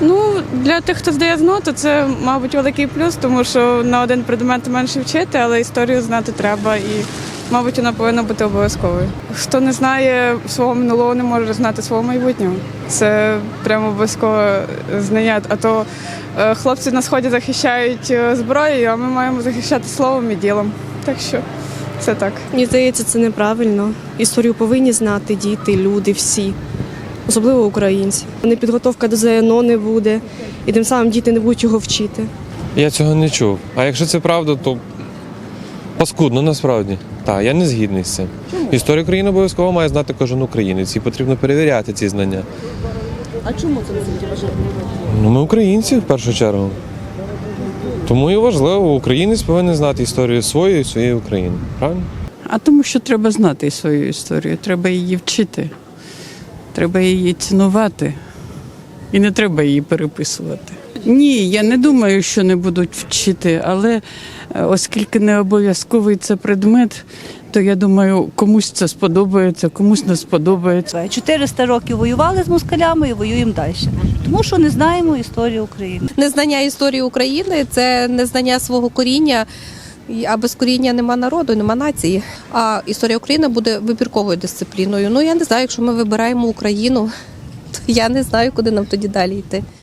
Ну, для тих, хто здає ЗНО, то це, мабуть, великий плюс, тому що на один предмет менше вчити, але історію знати треба і, мабуть, вона повинна бути обов'язковою. Хто не знає свого минулого, не може знати свого майбутнього. Це прямо обов'язкове знання. А то е, хлопці на сході захищають е, зброєю, а ми маємо захищати словом і ділом. Так що це так. Мені здається, це неправильно. Історію повинні знати діти, люди, всі, особливо українці. Не підготовка до ЗНО не буде, і тим самим діти не будуть його вчити. Я цього не чув. А якщо це правда, то паскудно насправді. Так, я не згідний з цим. Історію України обов'язково має знати кожен українець і потрібно перевіряти ці знання. А чому це настільки важливо? Ну, ми українці в першу чергу. Тому і важливо, українець повинен знати історію своєї і своєї України. Правильно? А тому, що треба знати свою історію, треба її вчити, треба її цінувати і не треба її переписувати. Ні, я не думаю, що не будуть вчити, але е, оскільки не обов'язковий це предмет, то я думаю, комусь це сподобається, комусь не сподобається. 400 років воювали з москалями і воюємо далі. Тому що не знаємо історію України. Незнання історії України це незнання свого коріння. А без коріння нема народу, нема нації. А історія України буде вибірковою дисципліною. Ну я не знаю, якщо ми вибираємо Україну, то я не знаю, куди нам тоді далі йти.